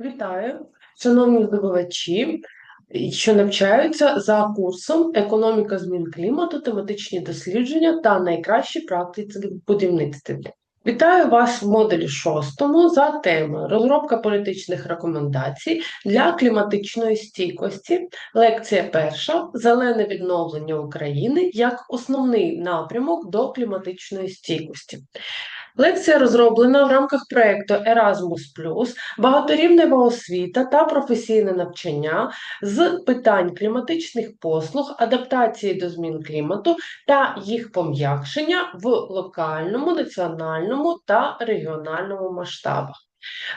Вітаю, шановні здобувачі, що навчаються за курсом Економіка змін клімату, тематичні дослідження та найкращі практики в будівництві. Вітаю вас в модулі шостому за темою розробка політичних рекомендацій для кліматичної стійкості. Лекція перша Зелене відновлення України як основний напрямок до кліматичної стійкості. Лекція розроблена в рамках проєкту Erasmus+, багаторівнева освіта та професійне навчання з питань кліматичних послуг, адаптації до змін клімату та їх пом'якшення в локальному, національному та регіональному масштабах.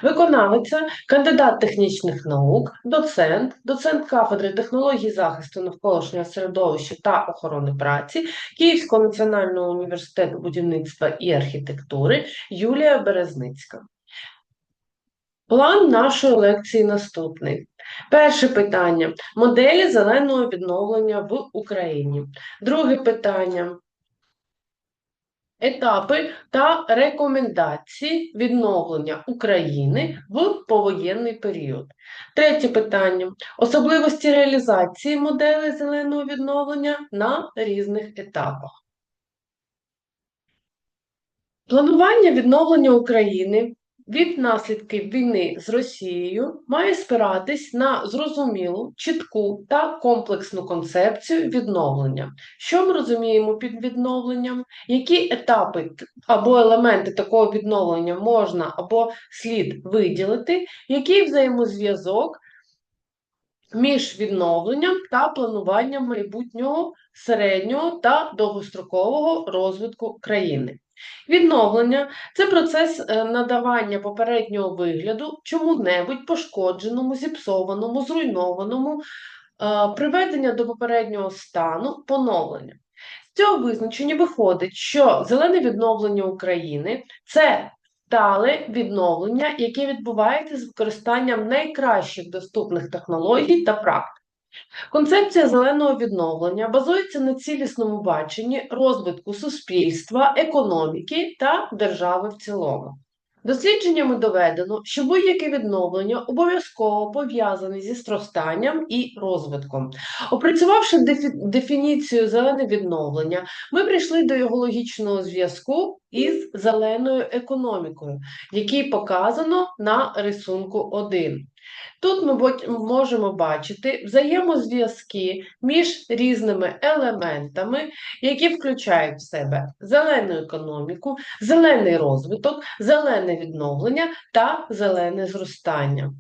Виконавиця, кандидат технічних наук, доцент, доцент кафедри технологій захисту навколишнього середовища та охорони праці Київського національного університету будівництва і архітектури Юлія Березницька. План нашої лекції наступний. Перше питання: моделі зеленого відновлення в Україні. Друге питання етапи та рекомендації відновлення України в повоєнний період. Третє питання: особливості реалізації моделей зеленого відновлення на різних етапах. Планування відновлення України від наслідків війни з Росією має спиратись на зрозумілу, чітку та комплексну концепцію відновлення. Що ми розуміємо під відновленням? Які етапи або елементи такого відновлення можна або слід виділити, який взаємозв'язок між відновленням та плануванням майбутнього середнього та довгострокового розвитку країни. Відновлення це процес е, надавання попереднього вигляду чому-небудь пошкодженому, зіпсованому, зруйнованому, е, приведення до попереднього стану, поновлення. З цього визначення виходить, що зелене відновлення України це стале відновлення, яке відбувається з використанням найкращих доступних технологій та практик. Концепція зеленого відновлення базується на цілісному баченні розвитку суспільства, економіки та держави в цілому. Дослідженнями доведено, що будь-яке відновлення обов'язково пов'язане зі зростанням і розвитком. Опрацювавши дефі... дефініцію зелене відновлення, ми прийшли до його логічного зв'язку із зеленою економікою, який показано на рисунку 1. Тут ми можемо бачити взаємозв'язки між різними елементами, які включають в себе зелену економіку, зелений розвиток, зелене відновлення та зелене зростання.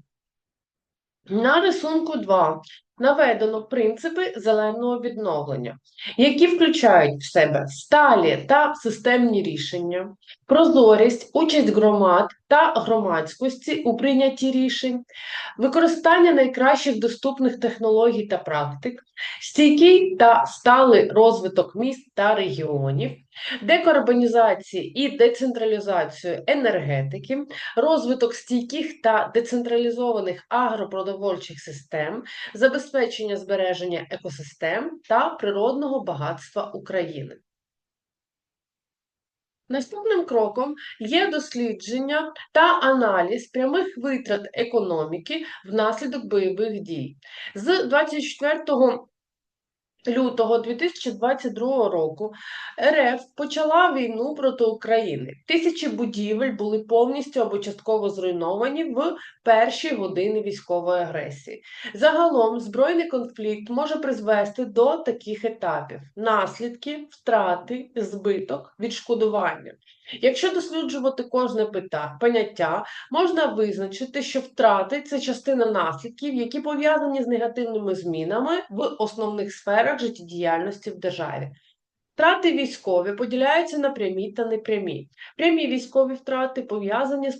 На рисунку 2 наведено принципи зеленого відновлення, які включають в себе сталі та системні рішення, прозорість, участь громад та громадськості у прийнятті рішень, використання найкращих доступних технологій та практик, стійкий та сталий розвиток міст та регіонів, декарбонізації і децентралізацію енергетики, розвиток стійких та децентралізованих агропродовольчих систем, забезпечення збереження екосистем та природного багатства України. Наступним кроком є дослідження та аналіз прямих витрат економіки внаслідок бойових дій. З 24 лютого 2022 року РФ почала війну проти України. Тисячі будівель були повністю або частково зруйновані в перші години військової агресії. Загалом збройний конфлікт може призвести до таких етапів: наслідки, втрати, збиток, відшкодування. Якщо досліджувати кожне поняття, можна визначити, що втрати це частина наслідків, які пов'язані з негативними змінами в основних сферах життєдіяльності в державі. Втрати військові поділяються на прямі та непрямі. Прямі військові втрати пов'язані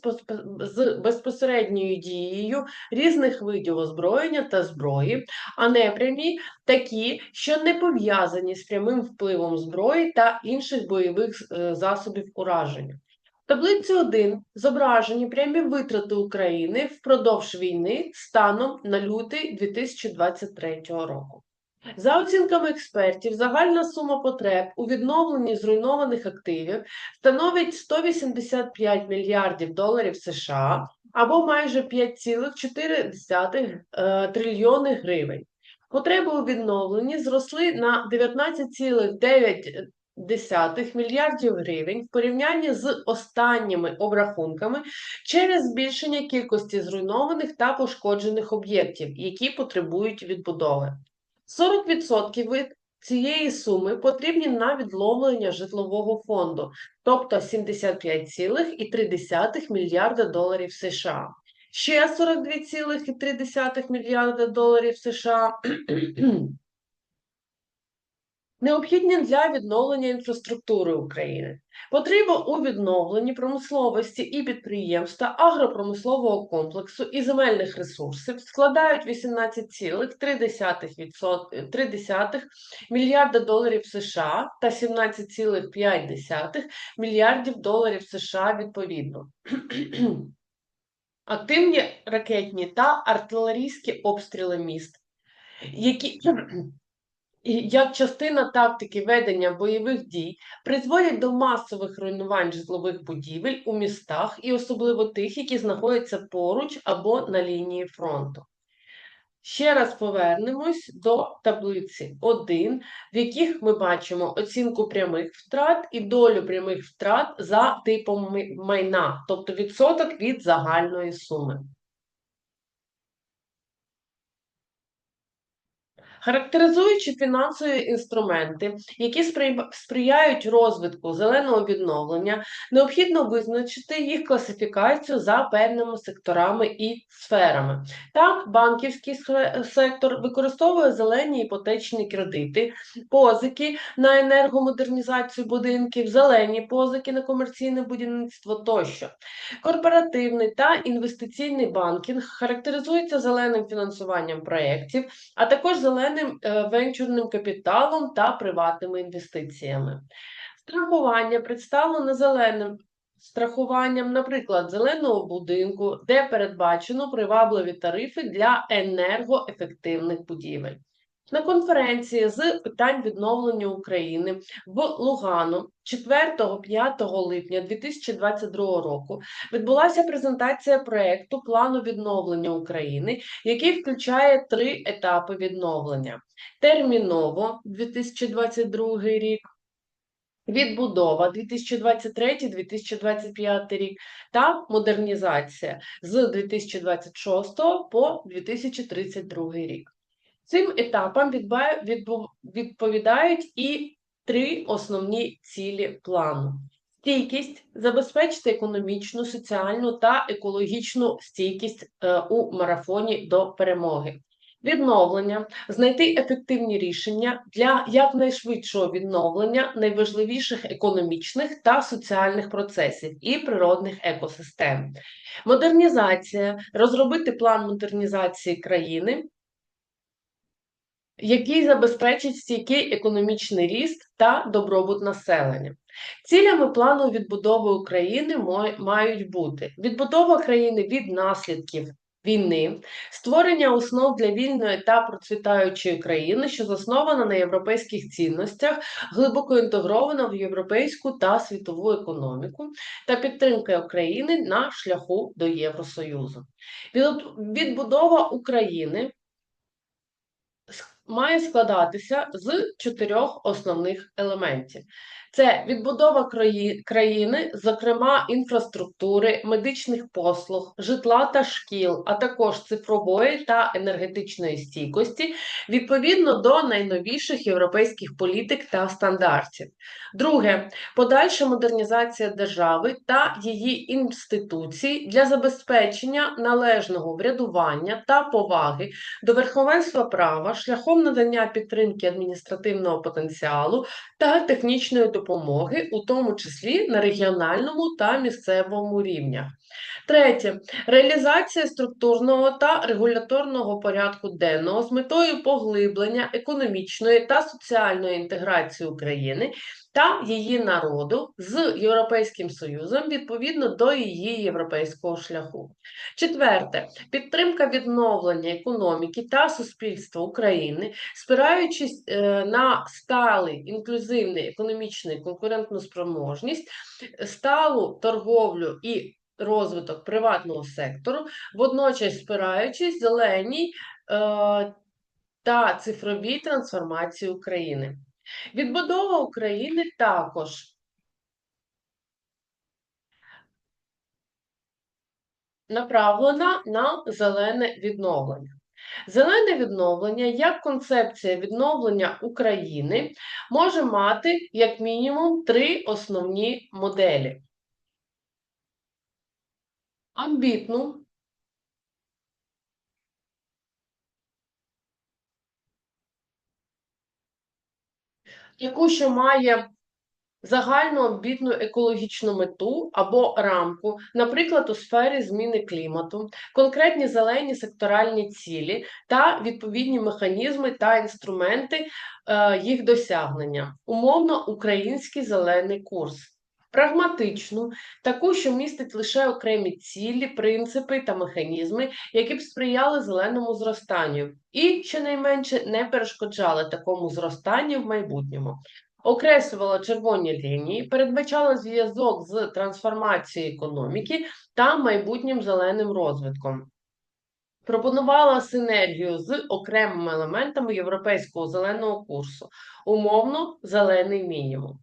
з безпосередньою дією різних видів озброєння та зброї, а непрямі такі, що не пов'язані з прямим впливом зброї та інших бойових е, засобів ураження. В таблиці 1 зображені прямі витрати України впродовж війни станом на лютий 2023 року. За оцінками експертів, загальна сума потреб у відновленні зруйнованих активів становить 185 мільярдів доларів США, або майже 5,4 е, трильйони гривень. Потреби у відновленні зросли на 19,9 мільярдів гривень в порівнянні з останніми обрахунками через збільшення кількості зруйнованих та пошкоджених об'єктів, які потребують відбудови. 40% від цієї суми потрібні на відловлення житлового фонду, тобто 75,3 мільярда доларів США. Ще 42,3 мільярда доларів США необхідні для відновлення інфраструктури України. Потреба у відновленні промисловості і підприємства агропромислового комплексу і земельних ресурсів складають 18,3 мільярда доларів США та 17,5 мільярдів доларів США відповідно. Активні ракетні та артилерійські обстріли міст, які як частина тактики ведення бойових дій призводять до масових руйнувань житлових будівель у містах і особливо тих, які знаходяться поруч або на лінії фронту. Ще раз повернемось до таблиці 1, в яких ми бачимо оцінку прямих втрат і долю прямих втрат за типом майна, тобто відсоток від загальної суми. Характеризуючи фінансові інструменти, які сприяють розвитку зеленого відновлення, необхідно визначити їх класифікацію за певними секторами і сферами. Так, банківський сектор використовує зелені іпотечні кредити, позики на енергомодернізацію будинків, зелені позики на комерційне будівництво тощо. Корпоративний та інвестиційний банкінг характеризується зеленим фінансуванням проєктів, а також зеленим зеленим е, венчурним капіталом та приватними інвестиціями. Страхування представлено зеленим страхуванням, наприклад, зеленого будинку, де передбачено привабливі тарифи для енергоефективних будівель. На конференції з питань відновлення України в Лугану 4-5 липня 2022 року відбулася презентація проєкту плану відновлення України, який включає три етапи відновлення: терміново 2022 рік. Відбудова 2023-2025 рік та модернізація з 2026 по 2032 рік. Цим етапам відповідають і три основні цілі плану. Стійкість забезпечити економічну, соціальну та екологічну стійкість е, у марафоні до перемоги, відновлення, знайти ефективні рішення для якнайшвидшого відновлення найважливіших економічних та соціальних процесів і природних екосистем, модернізація, розробити план модернізації країни який забезпечить стійкий економічний ріст та добробут населення. Цілями плану відбудови України мають бути відбудова країни від наслідків війни, створення основ для вільної та процвітаючої країни, що заснована на європейських цінностях, глибоко інтегрована в європейську та світову економіку, та підтримка України на шляху до Євросоюзу. Відбудова України має складатися з чотирьох основних елементів: це відбудова країни, зокрема інфраструктури, медичних послуг, житла та шкіл, а також цифрової та енергетичної стійкості відповідно до найновіших європейських політик та стандартів. Друге подальша модернізація держави та її інституцій для забезпечення належного врядування та поваги до верховенства права шляхом надання підтримки адміністративного потенціалу та технічної допомоги допомоги, у тому числі на регіональному та місцевому рівнях. Третє реалізація структурного та регуляторного порядку денного з метою поглиблення економічної та соціальної інтеграції України та її народу з Європейським Союзом відповідно до її європейського шляху. Четверте підтримка відновлення економіки та суспільства України, спираючись е, на сталий інклюзивний економічний конкурентну спроможність, сталу торговлю і розвиток приватного сектору, водночас спираючись зеленій е, та цифровій трансформації України. Відбудова України також направлена на зелене відновлення. Зелене відновлення як концепція відновлення України може мати як мінімум три основні моделі. Амбітну, яку ще має загальну амбітну екологічну мету або рамку, наприклад, у сфері зміни клімату, конкретні зелені секторальні цілі та відповідні механізми та інструменти е, їх досягнення, умовно, український зелений курс. Прагматичну, таку, що містить лише окремі цілі, принципи та механізми, які б сприяли зеленому зростанню, і, щонайменше, не перешкоджали такому зростанню в майбутньому окреслювала червоні лінії, передбачала зв'язок з трансформацією економіки та майбутнім зеленим розвитком. Пропонувала синергію з окремими елементами європейського зеленого курсу, умовно зелений мінімум,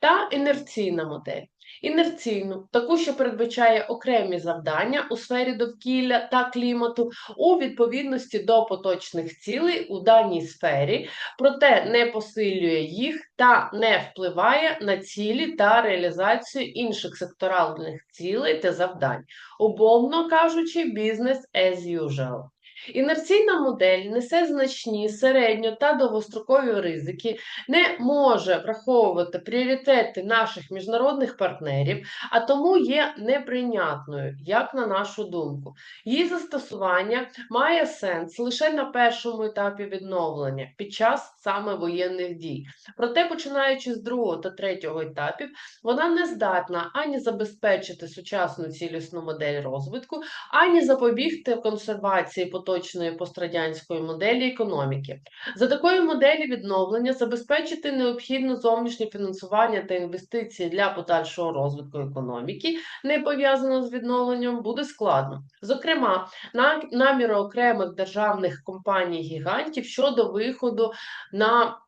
та інерційна модель інерційну, таку, що передбачає окремі завдання у сфері довкілля та клімату у відповідності до поточних цілей у даній сфері, проте не посилює їх та не впливає на цілі та реалізацію інших секторальних цілей та завдань, умовно кажучи, бізнес as usual. Інерційна модель несе значні середньо та довгострокові ризики, не може враховувати пріоритети наших міжнародних партнерів, а тому є неприйнятною, як на нашу думку. Її застосування має сенс лише на першому етапі відновлення під час саме воєнних дій. Проте, починаючи з другого та третього етапів, вона не здатна ані забезпечити сучасну цілісну модель розвитку, ані запобігти консервації поточних поточної пострадянської моделі економіки. За такої моделі відновлення забезпечити необхідне зовнішнє фінансування та інвестиції для подальшого розвитку економіки, не пов'язано з відновленням, буде складно. Зокрема, наміри окремих державних компаній-гігантів щодо виходу на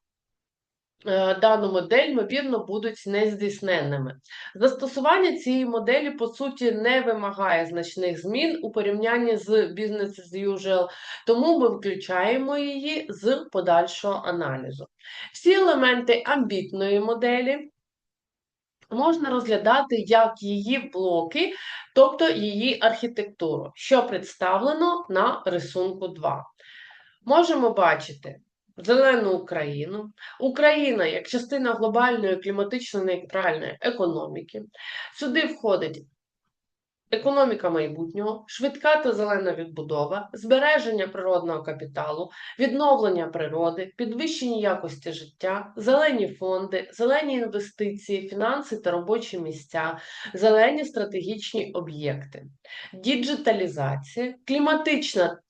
дану модель, ймовірно, будуть нездійсненними. Застосування цієї моделі, по суті, не вимагає значних змін у порівнянні з Business as usual, тому ми виключаємо її з подальшого аналізу. Всі елементи амбітної моделі. Можна розглядати як її блоки, тобто її архітектуру, що представлено на рисунку 2. Можемо бачити зелену Україну, Україна як частина глобальної кліматично нейтральної економіки. Сюди входить економіка майбутнього, швидка та зелена відбудова, збереження природного капіталу, відновлення природи, підвищення якості життя, зелені фонди, зелені інвестиції, фінанси та робочі місця, зелені стратегічні об'єкти, діджиталізація, кліматична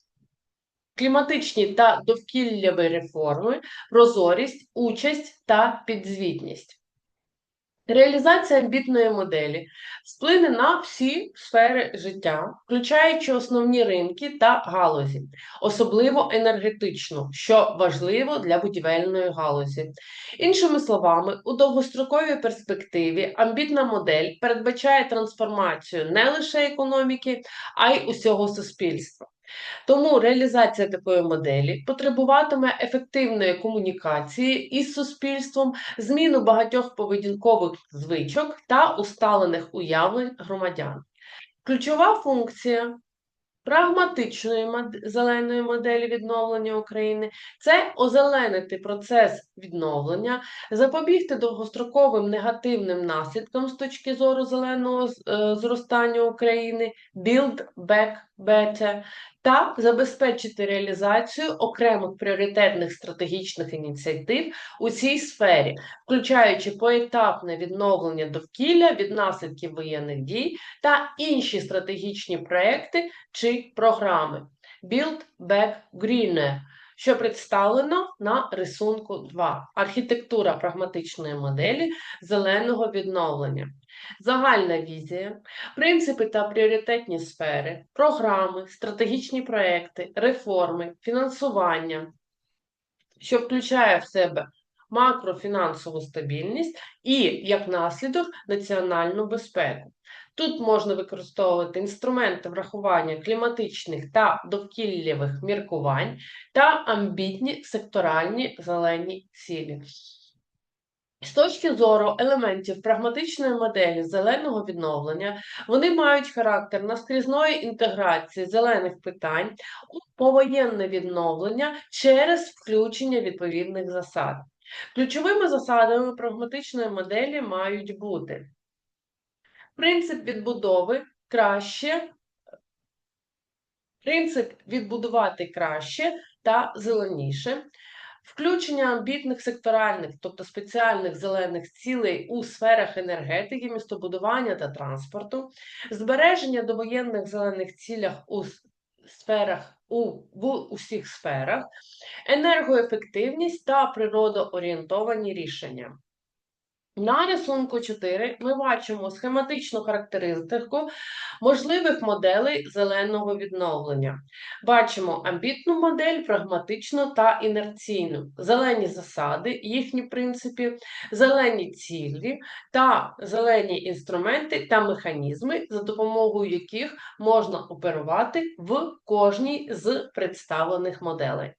кліматичні та довкілляві реформи, прозорість, участь та підзвітність. Реалізація амбітної моделі вплине на всі сфери життя, включаючи основні ринки та галузі, особливо енергетичну, що важливо для будівельної галузі. Іншими словами, у довгостроковій перспективі амбітна модель передбачає трансформацію не лише економіки, а й усього суспільства. Тому реалізація такої моделі потребуватиме ефективної комунікації із суспільством, зміну багатьох поведінкових звичок та усталених уявлень громадян. Ключова функція прагматичної зеленої моделі відновлення України це озеленити процес відновлення, запобігти довгостроковим негативним наслідкам з точки зору зеленого е, зростання України, build back better, та забезпечити реалізацію окремих пріоритетних стратегічних ініціатив у цій сфері, включаючи поетапне відновлення довкілля від наслідків воєнних дій та інші стратегічні проекти чи програми. Build Back Greener, що представлено на рисунку 2. Архітектура прагматичної моделі зеленого відновлення. Загальна візія, принципи та пріоритетні сфери, програми, стратегічні проекти, реформи, фінансування, що включає в себе макрофінансову стабільність і, як наслідок, національну безпеку. Тут можна використовувати інструменти врахування кліматичних та довкіллєвих міркувань та амбітні секторальні зелені цілі. З точки зору елементів прагматичної моделі зеленого відновлення, вони мають характер наскрізної інтеграції зелених питань у повоєнне відновлення через включення відповідних засад. Ключовими засадами прагматичної моделі мають бути принцип відбудови краще, принцип відбудувати краще та зеленіше, включення амбітних секторальних, тобто спеціальних зелених цілей у сферах енергетики, містобудування та транспорту, збереження довоєнних зелених цілях у сферах у, в усіх сферах, енергоефективність та природоорієнтовані рішення. На рисунку 4 ми бачимо схематичну характеристику можливих моделей зеленого відновлення. Бачимо амбітну модель, прагматичну та інерційну, зелені засади, їхні принципи, зелені цілі та зелені інструменти та механізми, за допомогою яких можна оперувати в кожній з представлених моделей.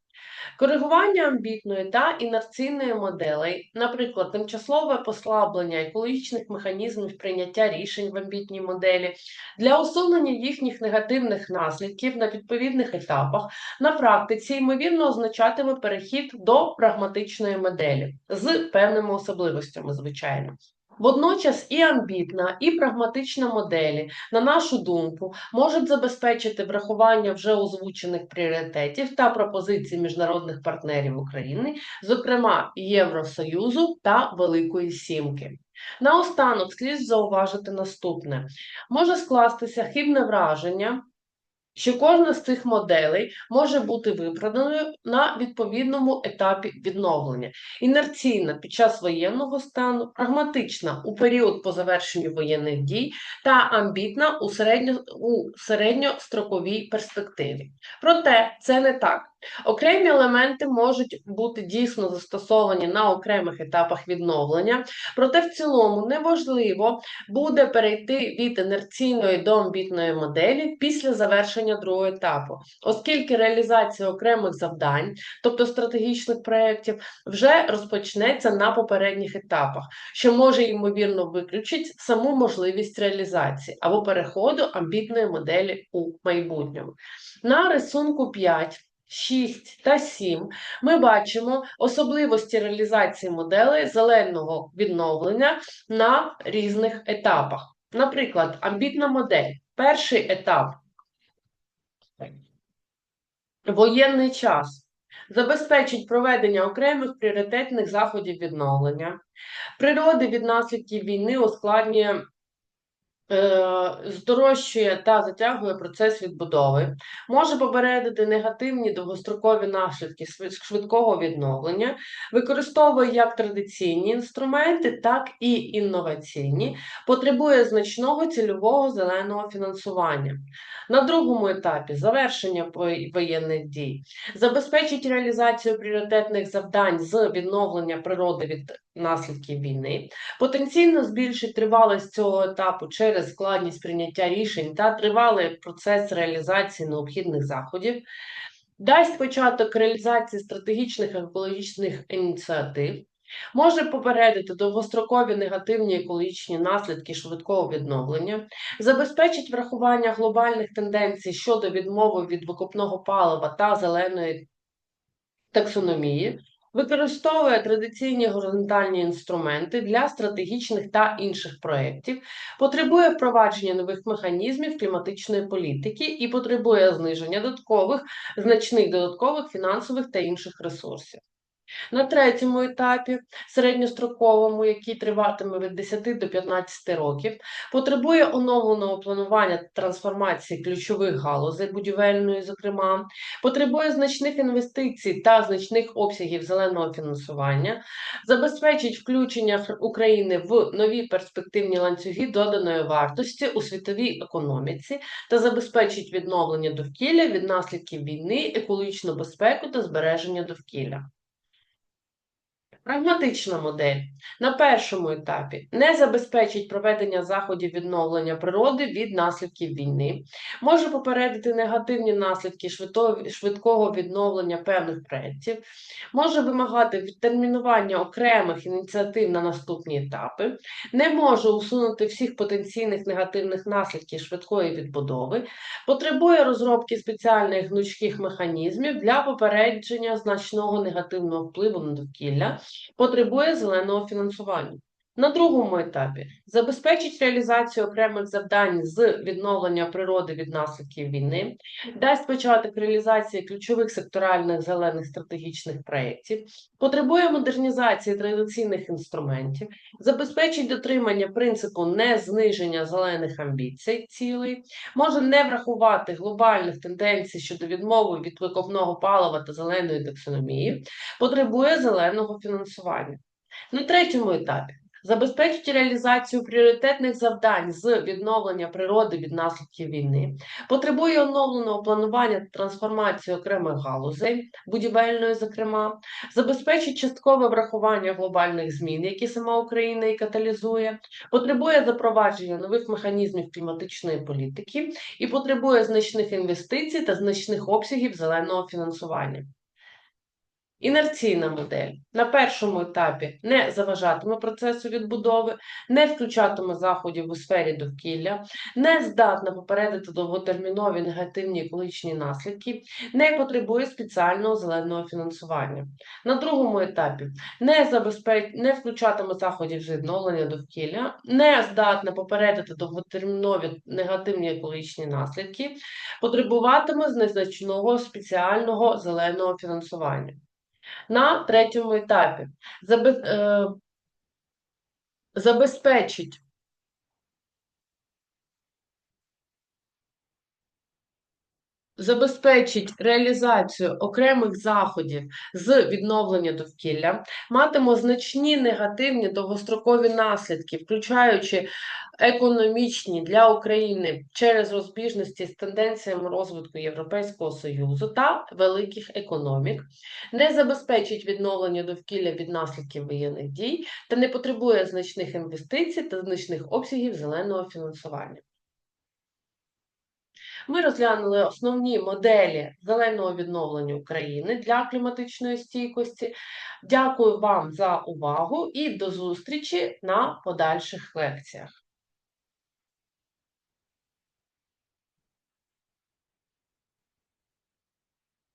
Коригування амбітної та інерційної моделей, наприклад, тимчасове послаблення екологічних механізмів прийняття рішень в амбітній моделі, для усунення їхніх негативних наслідків на відповідних етапах, на практиці, ймовірно, означатиме перехід до прагматичної моделі з певними особливостями, звичайно. Водночас і амбітна, і прагматична моделі, на нашу думку, можуть забезпечити врахування вже озвучених пріоритетів та пропозицій міжнародних партнерів України, зокрема Євросоюзу та Великої Сімки. Наостанок слід зауважити наступне: може скластися хибне враження що кожна з цих моделей може бути виправданою на відповідному етапі відновлення. Інерційна під час воєнного стану, прагматична у період по завершенню воєнних дій та амбітна у, у середньостроковій перспективі. Проте це не так. Окремі елементи можуть бути дійсно застосовані на окремих етапах відновлення, проте в цілому неможливо буде перейти від інерційної до амбітної моделі після завершення другого етапу, оскільки реалізація окремих завдань, тобто стратегічних проєктів, вже розпочнеться на попередніх етапах, що може ймовірно виключити саму можливість реалізації або переходу амбітної моделі у майбутньому. На рисунку 5 6 та 7 ми бачимо особливості реалізації моделей зеленого відновлення на різних етапах. Наприклад, амбітна модель. Перший етап воєнний час забезпечить проведення окремих пріоритетних заходів відновлення, природи від наслідків війни ускладнює здорожчує та затягує процес відбудови, може попередити негативні довгострокові наслідки швидкого відновлення, використовує як традиційні інструменти, так і інноваційні, потребує значного цільового зеленого фінансування. На другому етапі завершення воєнних дій забезпечить реалізацію пріоритетних завдань з відновлення природи від наслідків війни, потенційно збільшить тривалість цього етапу через складність прийняття рішень та тривалий процес реалізації необхідних заходів, дасть початок реалізації стратегічних екологічних ініціатив. Може попередити довгострокові негативні екологічні наслідки швидкого відновлення, забезпечить врахування глобальних тенденцій щодо відмови від викопного палива та зеленої таксономії, використовує традиційні горизонтальні інструменти для стратегічних та інших проєктів, потребує впровадження нових механізмів кліматичної політики і потребує зниження додаткових значних додаткових фінансових та інших ресурсів. На третьому етапі, середньостроковому, який триватиме від 10 до 15 років, потребує оновленого планування та трансформації ключових галузей будівельної, зокрема, потребує значних інвестицій та значних обсягів зеленого фінансування, забезпечить включення України в нові перспективні ланцюги доданої вартості у світовій економіці та забезпечить відновлення довкілля від наслідків війни, екологічну безпеку та збереження довкілля. Прагматична модель. На першому етапі не забезпечить проведення заходів відновлення природи від наслідків війни, може попередити негативні наслідки швидкого відновлення певних проєктів, може вимагати відтермінування окремих ініціатив на наступні етапи, не може усунути всіх потенційних негативних наслідків швидкої відбудови, потребує розробки спеціальних гнучких механізмів для попередження значного негативного впливу на довкілля потребує зеленого фінансування. На другому етапі. Забезпечить реалізацію окремих завдань з відновлення природи від наслідків війни, дасть початок реалізації ключових секторальних зелених стратегічних проєктів, потребує модернізації традиційних інструментів, забезпечить дотримання принципу незниження зелених амбіцій цілей, може не врахувати глобальних тенденцій щодо відмови від викопного палива та зеленої таксономії, потребує зеленого фінансування. На третьому етапі забезпечить реалізацію пріоритетних завдань з відновлення природи від наслідків війни, потребує оновленого планування та трансформації окремих галузей, будівельної, зокрема, забезпечить часткове врахування глобальних змін, які сама Україна і каталізує, потребує запровадження нових механізмів кліматичної політики і потребує значних інвестицій та значних обсягів зеленого фінансування. Інерційна модель на першому етапі не заважатиме процесу відбудови, не включатиме заходів у сфері довкілля, не здатна попередити довготермінові негативні екологічні наслідки, не потребує спеціального зеленого фінансування. На другому етапі не забезпеч... не включатиме заходів з відновлення довкілля, не здатна попередити довготермінові негативні екологічні наслідки, потребуватиме незначного спеціального зеленого фінансування. На третьому етапі. Е... забезпечить забезпечить реалізацію окремих заходів з відновлення довкілля, матиме значні негативні довгострокові наслідки, включаючи економічні для України через розбіжності з тенденціями розвитку Європейського Союзу та великих економік, не забезпечить відновлення довкілля від наслідків воєнних дій та не потребує значних інвестицій та значних обсягів зеленого фінансування. Ми розглянули основні моделі зеленого відновлення України для кліматичної стійкості. Дякую вам за увагу і до зустрічі на подальших лекціях.